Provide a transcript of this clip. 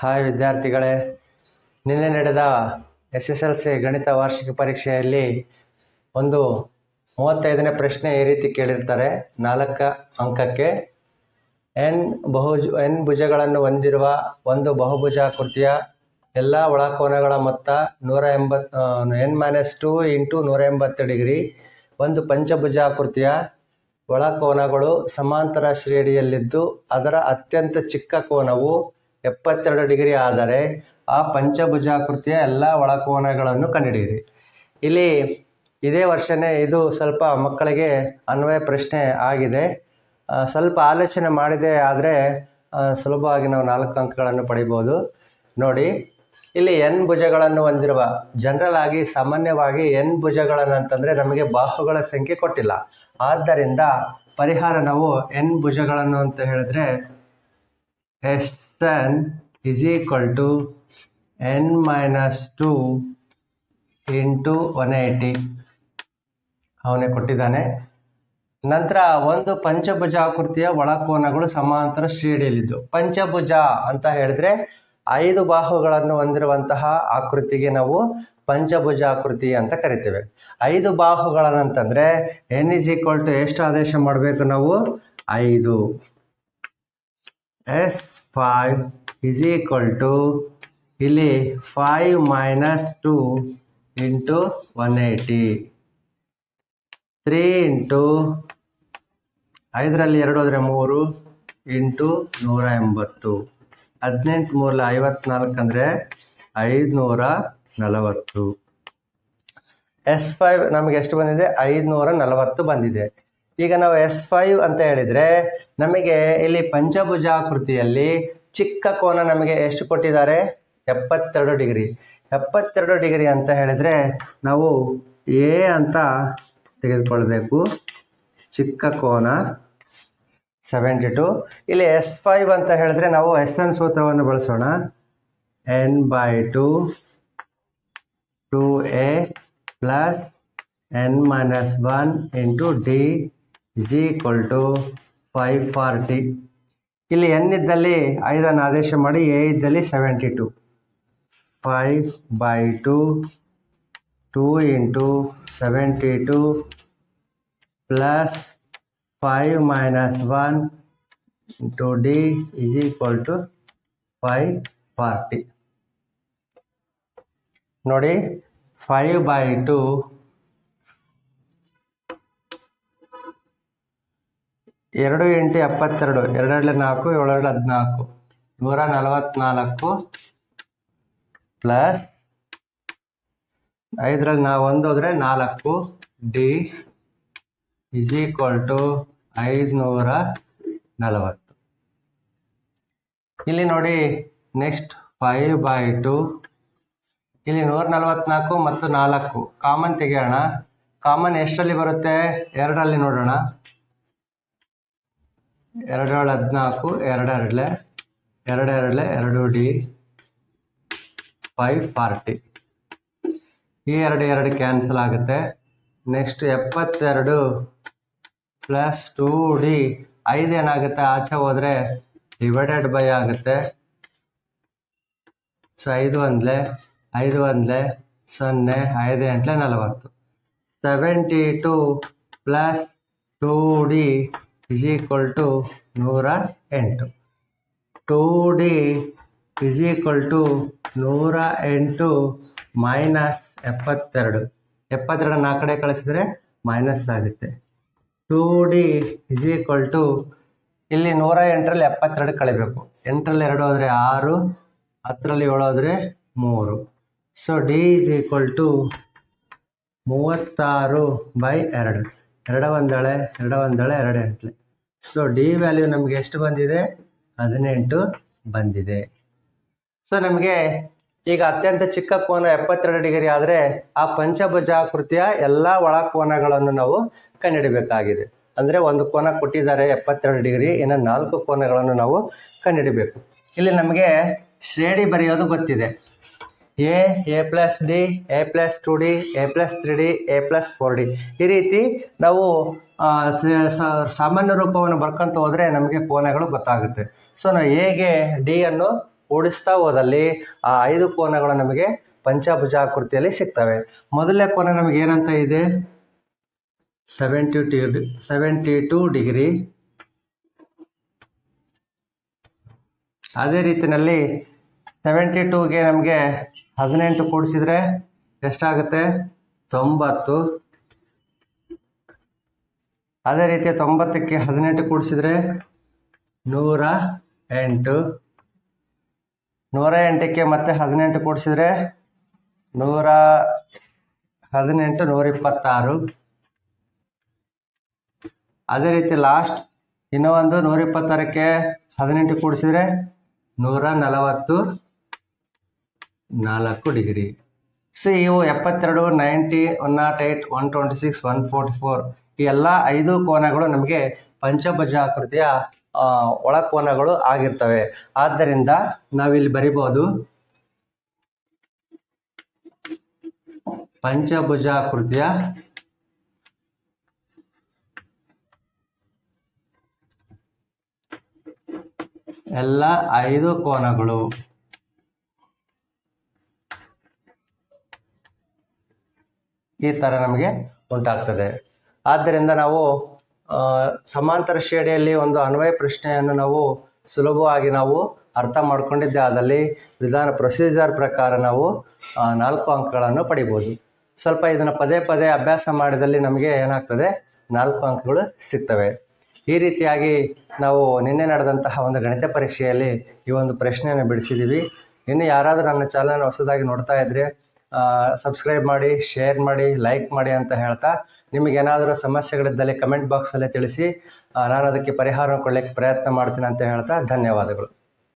Hi ವಿದ್ಯಾರ್ಥಿಗಳೇ. ನಿನ್ನೆ ನಡೆದ ಎಸ್ ಎಸ್ ಎಲ್ ಸಿ ಗಣಿತ ವಾರ್ಷಿಕ ಪರೀಕ್ಷೆಯಲ್ಲಿ ಒಂದು ಮೂವತ್ತೈದನೇ ಪ್ರಶ್ನೆ ಈ ರೀತಿ ಕೇಳಿರ್ತಾರೆ. ನಾಲ್ಕು ಅಂಕಕ್ಕೆ ಎನ್ ಬಹುಜ್, ಎನ್ ಭುಜಗಳನ್ನು ಹೊಂದಿರುವ ಒಂದು ಬಹುಭುಜಾಕೃತಿಯ ಎಲ್ಲ ಒಳಕೋನಗಳ ಮೊತ್ತ ನೂರ ಎಂಬತ್ತು ಎನ್ ಮೈನಸ್ ಟು ಇಂಟು ನೂರ ಎಂಬತ್ತು ಡಿಗ್ರಿ. ಒಂದು ಪಂಚಭುಜಾಕೃತಿಯ ಒಳಕೋನಗಳು ಸಮಾಂತರ ಶ್ರೇಣಿಯಲ್ಲಿದ್ದು ಅದರ ಅತ್ಯಂತ ಚಿಕ್ಕ ಕೋನವು ಎಪ್ಪತ್ತೆರಡು ಡಿಗ್ರಿ ಆದರೆ ಆ ಪಂಚಭುಜಾಕೃತಿಯ ಎಲ್ಲ ಒಳಕೋನಗಳನ್ನು ಕಂಡುಹಿಡಿಯಿರಿ ಇಲ್ಲಿ ಇದೇ ವರ್ಷನೇ ಇದು ಸ್ವಲ್ಪ ಮಕ್ಕಳಿಗೆ ಅನ್ವಯ ಪ್ರಶ್ನೆ ಆಗಿದೆ. ಸ್ವಲ್ಪ ಆಲೋಚನೆ ಮಾಡಿದೆ ಆದರೆ ಸುಲಭವಾಗಿ ನಾವು ನಾಲ್ಕು ಅಂಕಗಳನ್ನು ಪಡಿಬೋದು. ನೋಡಿ, ಇಲ್ಲಿ ಎನ್ ಭುಜಗಳನ್ನು ಹೊಂದಿರುವ ಜನರಲ್ ಆಗಿ ಸಾಮಾನ್ಯವಾಗಿ ಎನ್ ಭುಜಗಳನ್ನು ಅಂತಂದರೆ ನಮಗೆ ಬಾಹುಗಳ ಸಂಖ್ಯೆ ಕೊಟ್ಟಿಲ್ಲ. ಆದ್ದರಿಂದ ಪರಿಹಾರ ನಾವು ಎನ್ ಭುಜಗಳನ್ನು ಅಂತ ಹೇಳಿದ್ರೆ S N equal to N minus two into one eighty ಅವನೇ ಕೊಟ್ಟಿದ್ದಾನೆ. ನಂತರ ಒಂದು ಪಂಚಭುಜಾಕೃತಿಯ ಒಳಕೋನಗಳು ಸಮಾಂತರ ಶ್ರೇಣಿಯಲ್ಲಿದ್ದು. ಪಂಚಭುಜ ಅಂತ ಹೇಳಿದ್ರೆ ಐದು ಬಾಹುಗಳನ್ನು ಹೊಂದಿರುವಂತಹ ಆಕೃತಿಗೆ ನಾವು ಪಂಚಭುಜಾಕೃತಿ ಅಂತ ಕರಿತೇವೆ. ಐದು ಬಾಹುಗಳನ್ನಂತಂದ್ರೆ ಎನ್ ಇಸ್ ಈಕ್ವಲ್ ಟು ಎಷ್ಟು ಆದೇಶ ಮಾಡಬೇಕು ನಾವು? ಐದು. S five is equal to ಇಲ್ಲಿ five minus two into one eighty three into ಐದರಲ್ಲಿ ಎರಡು ಆದರೆ ಮೂರು ಇಂಟು ನೂರ ಎಂಬತ್ತು ಹದಿನೆಂಟು ಮೂರಲ ಐವತ್ನಾಲ್ಕು ಅಂದರೆ ಐದುನೂರ ನಲವತ್ತು ಎಸ್ ಫೈವ್ ನಮಗೆ ಎಷ್ಟು ಬಂದಿದೆ? ಐದುನೂರ ನಲವತ್ತು ಬಂದಿದೆ. ಈಗ ನಾವು ಎಸ್ ಫೈವ್ ಅಂತ ಹೇಳಿದರೆ ನಮಗೆ ಇಲ್ಲಿ ಪಂಚಭುಜಾಕೃತಿಯಲ್ಲಿ ಚಿಕ್ಕ ಕೋನ ನಮಗೆ ಎಷ್ಟು ಕೊಟ್ಟಿದ್ದಾರೆ? ಎಪ್ಪತ್ತೆರಡು ಡಿಗ್ರಿ. ಎಪ್ಪತ್ತೆರಡು ಡಿಗ್ರಿ ಅಂತ ಹೇಳಿದರೆ ನಾವು ಎ ಅಂತ ತೆಗೆದುಕೊಳ್ಬೇಕು. ಚಿಕ್ಕ ಕೋನ ಸೆವೆಂಟಿ ಟು. ಇಲ್ಲಿ ಎಸ್ ಫೈವ್ ಅಂತ ಹೇಳಿದ್ರೆ ನಾವು ಎಸ್ ಎನ್ ಸೂತ್ರವನ್ನು ಬಳಸೋಣ. N by two two A plus N minus one into D is equal to five forty ಇಲ್ಲಿ ಎನ್ ಇದ್ದಲ್ಲಿ ಐದನ್ನು ಆದೇಶ ಮಾಡಿ ಎ ಇದ್ದಲ್ಲಿ seventy two five by two two into seventy two plus five minus one into D is equal to five forty ನೋಡಿ five by two ಎರಡು ಎಂಟು ಎಪ್ಪತ್ತೆರಡು ಎರಡೆರಡು ನಾಲ್ಕು ಏಳೆರಡು ಹದಿನಾಲ್ಕು. ನೂರ ನಲವತ್ನಾಲ್ಕು ಪ್ಲಸ್ ಐದರಲ್ಲಿ ನಾವು ಒಂದು ಹೋದರೆ ನಾಲ್ಕು. ಡಿ ಇಸ್ ಈಕ್ವಲ್ ಟು ಐದುನೂರ ನಲವತ್ತು. ಇಲ್ಲಿ ನೋಡಿ ನೆಕ್ಸ್ಟ್ ಫೈವ್ ಬೈ ಟು. ಇಲ್ಲಿ ನೂರ ನಲವತ್ನಾಲ್ಕು ಮತ್ತು ನಾಲ್ಕು. ಕಾಮನ್ ತೆಗೆಯೋಣ. ಕಾಮನ್ ಎಷ್ಟರಲ್ಲಿ ಬರುತ್ತೆ? ಎರಡರಲ್ಲಿ ನೋಡೋಣ. ಎರಡೇಳು ಹದಿನಾಲ್ಕು ಎರಡೆರಡಲೆ ಎರಡೆರಡಲೆ ಎರಡು ಡಿ ಫೈವ್ ಫಾರ್ಟಿ ಈ ಎರಡು ಎರಡು ಕ್ಯಾನ್ಸಲ್ ಆಗುತ್ತೆ. ನೆಕ್ಸ್ಟ್ ಎಪ್ಪತ್ತೆರಡು ಪ್ಲಸ್ ಟೂ ಡಿ ಐದು ಏನಾಗುತ್ತೆ? ಆಚೆ ಹೋದರೆ ಡಿವೈಡೆಡ್ ಬೈ ಆಗುತ್ತೆ. ಸೊ ಐದು ಒಂದ್ಲೆ ಐದು ಒಂದ್ಲೆ, ಸೊನ್ನೆ, ಐದು ಎಂಟ್ಲೆ ನಲವತ್ತು. Seventy two plus two D is equal to ನೂರ ಎಂಟು. Two D is equal to ನೂರ ಎಂಟು ಮೈನಸ್ ಎಪ್ಪತ್ತೆರಡು. ಎಪ್ಪತ್ತೆರಡು ನಾಲ್ಕು ಕಡೆ ಕಳಿಸಿದ್ರೆ ಮೈನಸ್ ಆಗುತ್ತೆ. Two D is equal to ಇಲ್ಲಿ ನೂರ ಎಂಟರಲ್ಲಿ ಎಪ್ಪತ್ತೆರಡು ಕಳಿಬೇಕು. ಎಂಟರಲ್ಲಿ ಎರಡು ಆದರೆ ಆರು, ಹತ್ತರಲ್ಲಿ ಏಳು ಆದರೆ ಮೂರು. So D is equal to ಮೂವತ್ತಾರು ಬೈ ಎರಡು. ಎರಡ ಒಂದಳೆ ಎರಡ ಒಂದಳೆ, ಎರಡು ಎಂಟ್ಲೆ. ಸೊ ಡಿ ವ್ಯಾಲ್ಯೂ ನಮಗೆ ಎಷ್ಟು ಬಂದಿದೆ? ಹದಿನೆಂಟು ಬಂದಿದೆ. ಸೊ ನಮಗೆ ಈಗ ಅತ್ಯಂತ ಚಿಕ್ಕ ಕೋನ ಎಪ್ಪತ್ತೆರಡು ಡಿಗ್ರಿ ಆದರೆ ಆ ಪಂಚಭುಜಾಕೃತಿಯ ಎಲ್ಲ ಒಳ ಕೋನಗಳನ್ನು ನಾವು ಕಂಡುಹಿಡಬೇಕಾಗಿದೆ. ಅಂದರೆ ಒಂದು ಕೋನ ಕೊಟ್ಟಿದ್ದಾರೆ ಎಪ್ಪತ್ತೆರಡು ಡಿಗ್ರಿ, ಇನ್ನು ನಾಲ್ಕು ಕೋನಗಳನ್ನು ನಾವು ಕಂಡುಹಿಡಬೇಕು. ಇಲ್ಲಿ ನಮಗೆ ಶ್ರೇಣಿ ಬರೆಯೋದು ಗೊತ್ತಿದೆ. A A plus D A plus two D A plus three D A plus four D ಈ ರೀತಿ ನಾವು ಸಾಮಾನ್ಯ ರೂಪವನ್ನು ಬರ್ಕೊಂತ ಹೋದರೆ ನಮಗೆ ಕೋನಗಳು ಗೊತ್ತಾಗುತ್ತೆ. ಸೊ ನಾವು ಹೇಗೆ ಡಿ ಅನ್ನು ಓಡಿಸ್ತಾ ಹೋದಲ್ಲಿ ಆ ಐದು ಕೋನಗಳು ನಮಗೆ ಪಂಚಭುಜಾಕೃತಿಯಲ್ಲಿ ಸಿಗ್ತವೆ. ಮೊದಲನೇ ಕೋನ ನಮಗೆ ಏನಂತ ಇದೆ? Seventy two seventy two degree ಅದೇ ರೀತಿಯಲ್ಲಿ ಸೆವೆಂಟಿ ಟೂಗೆ ನಮಗೆ ಹದಿನೆಂಟು ಕೂಡಿಸಿದ್ರೆ ಎಷ್ಟಾಗುತ್ತೆ? ತೊಂಬತ್ತು. ಅದೇ ರೀತಿ ತೊಂಬತ್ತಕ್ಕೆ ಹದಿನೆಂಟು ಕೂಡಿಸಿದ್ರೆ ನೂರ ಎಂಟು. ನೂರ ಎಂಟಕ್ಕೆ ಮತ್ತೆ ಹದಿನೆಂಟು ಕೂಡಿಸಿದ್ರೆ ನೂರ ಹದಿನೆಂಟು, ನೂರ ಇಪ್ಪತ್ತಾರು. ಅದೇ ರೀತಿ ಲಾಸ್ಟ್ ಇನ್ನೂ ಒಂದು ನೂರ ಇಪ್ಪತ್ತಾರಕ್ಕೆ ಹದಿನೆಂಟು ಕೂಡಿಸಿದ್ರೆ ನೂರ ನಲವತ್ತು. ನಾಲ್ಕು ಡಿಗ್ರಿ. ಸೊ ಇವು ಎಪ್ಪತ್ತೆರಡು ninety one nought eight one twenty six one forty four ಈ ಎಲ್ಲ ಐದು ಕೋನಗಳು ನಮಗೆ ಪಂಚಭುಜಾಕೃತಿಯ ಆ, ಒಳಕೋನಗಳು ಆಗಿರ್ತವೆ. ಆದ್ದರಿಂದ ನಾವಿಲ್ಲಿ ಬರಿಬೋದು ಪಂಚಭುಜಾಕೃತಿಯ ಎಲ್ಲ ಐದು ಕೋನಗಳು. ಈ ಥರ ನಮಗೆ ಉಂಟಾಗ್ತದೆ. ಆದ್ದರಿಂದ ನಾವು ಸಮಾಂತರ ಶ್ರೇಣಿಯಲ್ಲಿ ಒಂದು ಅನ್ವಯ ಪ್ರಶ್ನೆಯನ್ನು ನಾವು ಸುಲಭವಾಗಿ ನಾವು ಅರ್ಥ ಮಾಡ್ಕೊಂಡಿದ್ದೆ. ಆದಲ್ಲಿ ವಿಧಾನ ಪ್ರೊಸೀಜರ್ ಪ್ರಕಾರ ನಾವು ನಾಲ್ಕು ಅಂಕಗಳನ್ನು ಪಡಿಬೋದು. ಸ್ವಲ್ಪ ಇದನ್ನು ಪದೇ ಪದೇ ಅಭ್ಯಾಸ ಮಾಡಿದಲ್ಲಿ ನಮಗೆ ಏನಾಗ್ತದೆ? ನಾಲ್ಕು ಅಂಕಗಳು ಸಿಗ್ತವೆ. ಈ ರೀತಿಯಾಗಿ ನಾವು ನಿನ್ನೆ ನಡೆದಂತಹ ಒಂದು ಗಣಿತ ಪರೀಕ್ಷೆಯಲ್ಲಿ ಈ ಒಂದು ಪ್ರಶ್ನೆಯನ್ನು ಬಿಡಿಸಿದ್ದೀವಿ. ಇನ್ನು ಯಾರಾದರೂ ನನ್ನ ಚಾನಲ್ ಹೊಸದಾಗಿ ನೋಡ್ತಾ ಇದ್ದರೆ ಸಬ್ಸ್ಕ್ರೈಬ್ ಮಾಡಿ ಶೇರ್ ಮಾಡಿ ಲೈಕ್ ಮಾಡಿ ಅಂತ ಹೇಳ್ತಾ ನಿಮಗೇನಾದರೂ ಸಮಸ್ಯೆಗಳಿದ್ದಲ್ಲಿ ಕಮೆಂಟ್ ಬಾಕ್ಸಲ್ಲೇ ತಿಳಿಸಿ ನಾನು ಅದಕ್ಕೆ ಪರಿಹಾರ ಕೊಡಲಿಕ್ಕೆ ಪ್ರಯತ್ನ ಮಾಡ್ತೀನಿ ಅಂತ ಹೇಳ್ತಾ ಧನ್ಯವಾದಗಳು.